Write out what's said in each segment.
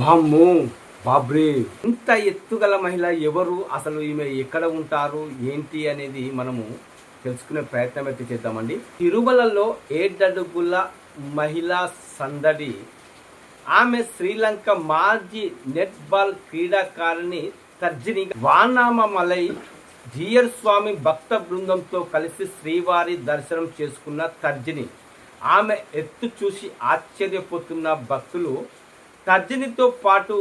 వామ్మో బాబ్రే. ఇంత ఎత్తుగల మహిళ ఎవరు? అసలు ఈమె ఎక్కడ ఉంటారు? ఏంటి అనేది మనము తెలుసుకునే ప్రయత్నం అయితే చేద్దామండి. తిరుమలలో ఏడడుగుల మహిళా సందడి. ఆమె శ్రీలంక మాజీ నెట్బాల్ క్రీడాకారిణి తర్జిని వానామమలై జియర్ స్వామి భక్త బృందంతో కలిసి శ్రీవారి దర్శనం చేసుకున్న తర్జిని. ఆమె ఎత్తు చూసి ఆశ్చర్యపోతున్న భక్తులు తర్జనితో పాటు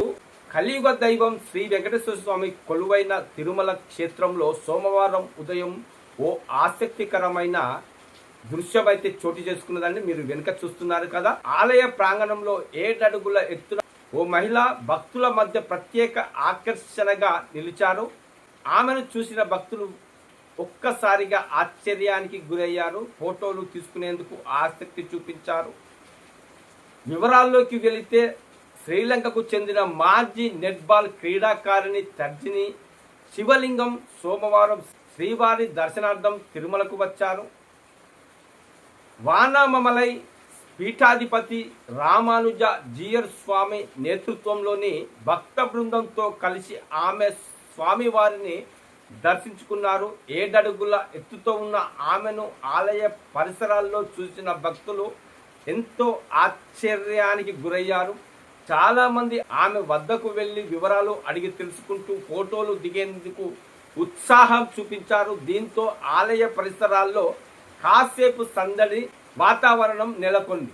కలియుగ దైవం శ్రీ వెంకటేశ్వర స్వామి కొలువైన తిరుమల క్షేత్రంలో సోమవారం ఉదయం ఓ ఆసక్తికరమైన దృశ్యం అయితే చోటు చేసుకున్నదండి. మీరు వెనుక చూస్తున్నారు కదా. ఆలయ ప్రాంగణంలో ఏడడుగుల ఎత్తున ఓ మహిళ భక్తుల మధ్య ప్రత్యేక ఆకర్షణగా నిలిచారు. ఆమెను చూసిన భక్తులు ఒక్కసారిగా ఆశ్చర్యానికి గురయ్యారు. ఫోటోలు తీసుకునేందుకు ఆసక్తి చూపించారు. వివరాల్లోకి వెళితే శ్రీలంకకు చెందిన మాజీ నెట్బాల్ క్రీడాకారిణి తర్జిని శివలింగం సోమవారం శ్రీవారి దర్శనార్థం తిరుమలకు వచ్చారు. వానామమలై పీఠాధిపతి రామానుజ జీయర్ స్వామి నేతృత్వంలోని భక్త బృందంతో కలిసి ఆమె స్వామివారిని దర్శించుకున్నారు. ఏడడుగుల ఎత్తుతో ఉన్న ఆమెను ఆలయ పరిసరాల్లో చూసిన భక్తులు ఎంతో ఆశ్చర్యానికి గురయ్యారు. చాలా మంది ఆమె వద్దకు వెళ్ళి వివరాలు అడిగి తెలుసుకుంటూ ఫోటోలు దిగేందుకు ఉత్సాహం చూపించారు. దీంతో ఆలయ పరిసరాల్లో కాసేపు సందడి వాతావరణం నెలకొంది.